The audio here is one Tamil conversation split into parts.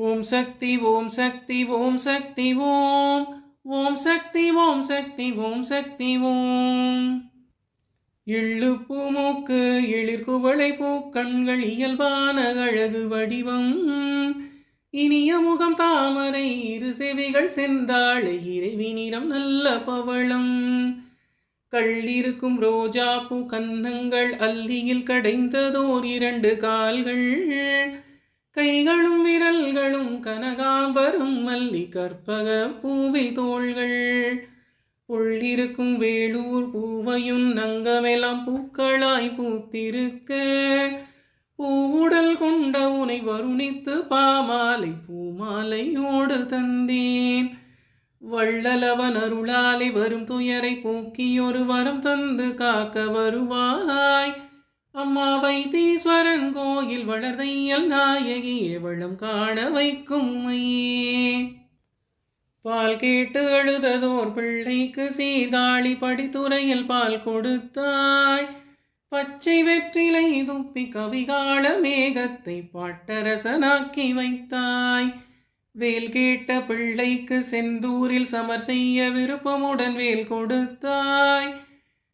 ஓம் சக்தி ஓம் சக்தி ஓம் சக்தி ஓம். ஓம் சக்தி ஓம் சக்தி ஓம் சக்தி ஓம். எள்ளு மூக்கு எழிற் பூக்கண்கள் இயல்பான அழகு வடிவம். இனிய முகம் தாமரை இரு செவிகள் செந்தாழை இறைவி நிறம் நல்ல பவளம். கள்ளிருக்கும் ரோஜா பூ கன்னங்கள் அல்லியில் கடைந்ததோர் இரண்டு கால்கள். கைகளும் விரல்களும் கனகாம்பரும் மல்லி கற்பக பூவி தோள்கள். உள்ளிருக்கும் வேலூர் பூவையும் நங்கமெல்லாம் பூக்களாய் பூத்திருக்க. பூவுடல் கொண்ட உனை வருணித்து பாமாலை பூமாலையோடு தந்தேன். வள்ளலவன் அருளாலே வரும் துயரை போக்கி ஒரு வரம் தந்து காக்க வருவாய். அம்மா வைத்தீஸ்வரன் கோயில் வளர்தையல் நாயகி எவளம் காண வைக்கும் பால் கேட்டு அழுததோர் பிள்ளைக்கு சீர்காழி படித்துறையில் பால் கொடுத்தாய். பச்சை வெற்றிலை துப்பி கவிகால மேகத்தை பாட்டரசனாக்கி வைத்தாய். வேல் கேட்ட பிள்ளைக்கு செந்தூரில் சமர் செய்ய விருப்பமுடன் வேல் கொடுத்தாய்.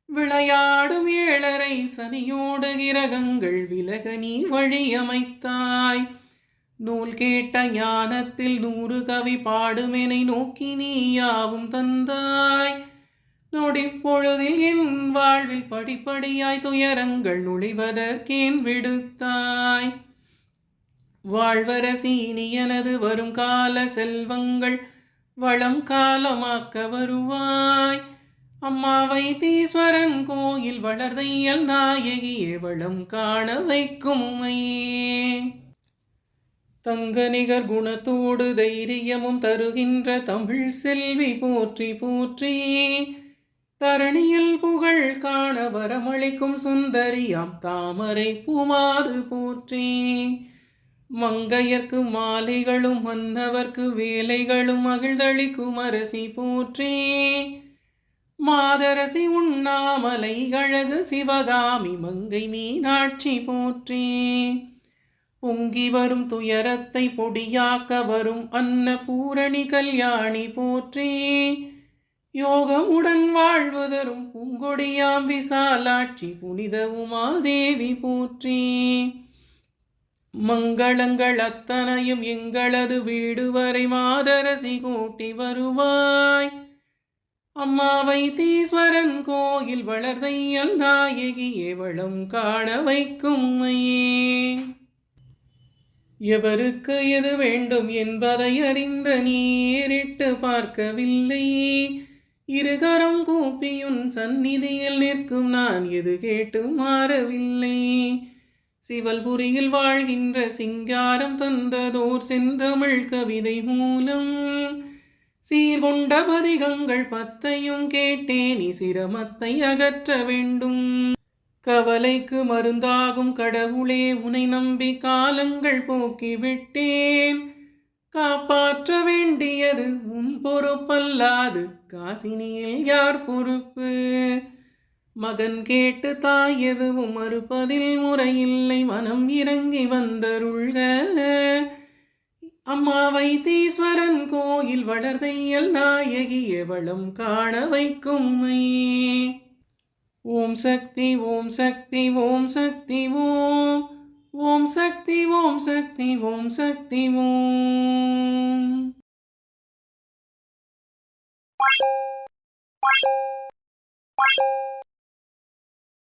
விளையாடும் வேளரை சனியோடு கிரகங்கள் விலக நீ வழியமைத்தாய். நூல் கேட்ட ஞானத்தில் நூறு கவி பாடுமெனை நோக்கி நீ யாவும் தந்தாய். நொடிப்பொழுதில் என் வாழ்வில் படிப்படியாய் துயரங்கள் நுழைவதற்கேன் விடுத்தாய். வாழ்வரசீனி எனது வரும் கால செல்வங்கள் வளம் காலமாக்க வருவாய். அம்மா வைத்தீஸ்வரன் கோயில் வளர்தையல் நாயகியே வளம் காண வைக்கும் உமையே தங்க நிகர் குணத்தோடு தைரியமும் தருகின்ற தமிழ் செல்வி போற்றி போற்றி. தரணியில் புகழ் காண வரமளிக்கும் சுந்தரியாம் தாமரை பூமாறு போற்றி. மங்கையர்க்கு மாலைகளும் மன்னவர்க்கு வேலைகளும் மகிழ்ந்தளிக்கும் அரசி போற்றி. மாதரசி உண்ணாமலை அழகு சிவகாமி மங்கை மீனாட்சி போற்றி. பொங்கி வரும் துயரத்தை பொடியாக்க வரும் அன்ன பூரணி கல்யாணி போற்றி. யோகமுடன் வாழ்வு தரும் பூங்கொடியாம் விசாலாட்சி புனித உமாதேவி போற்றி. மங்களங்கள் அத்தனையும் எங்களது வீடு வரை மாதரசி கூட்டி வருவாய். அம்மா வைத்தீஸ்வரன் கோயில் வளர்தையல் நாயகியே வளம் காண வைக்கும் மையே எவருக்கு எது வேண்டும் என்பதை அறிந்த நீரிட்டு பார்க்கவில்லையே. இருகரம் கூப்பியுன் சந்நிதியில் நிற்கும் நான் எது கேட்டு மாறவில்லை. சிவல்புரியில் வாழ்கின்ற சிங்காரம் தந்ததோர் செந்தமிழ் கவிதை மூலம் சீர்கொண்ட பதிகங்கள் பத்தையும் கேட்டேன் சிரமத்தை அகற்ற வேண்டும். கவலைக்கு மருந்தாகும் கடவுளே உனை நம்பி காலங்கள் போக்கிவிட்டேன். காப்பாற்ற வேண்டியது உன் பொறுப்பல்லாது காசினியில் யார் பொறுப்பு? மகன் கேட்டு தாய் எதுவும் மறுப்பதில் முறையில்லை மனம் இறங்கி வந்தருள்க. அம்மா வைத்தீஸ்வரன் கோயில் வளர்தையல் நாயகி எவளம் காண வைக்கும் ஓம் சக்தி ஓம் சக்தி ஓம் சக்தி ஓம். ஓம் சக்தி ஓம் சக்தி ஓம் சக்தி ஓம்.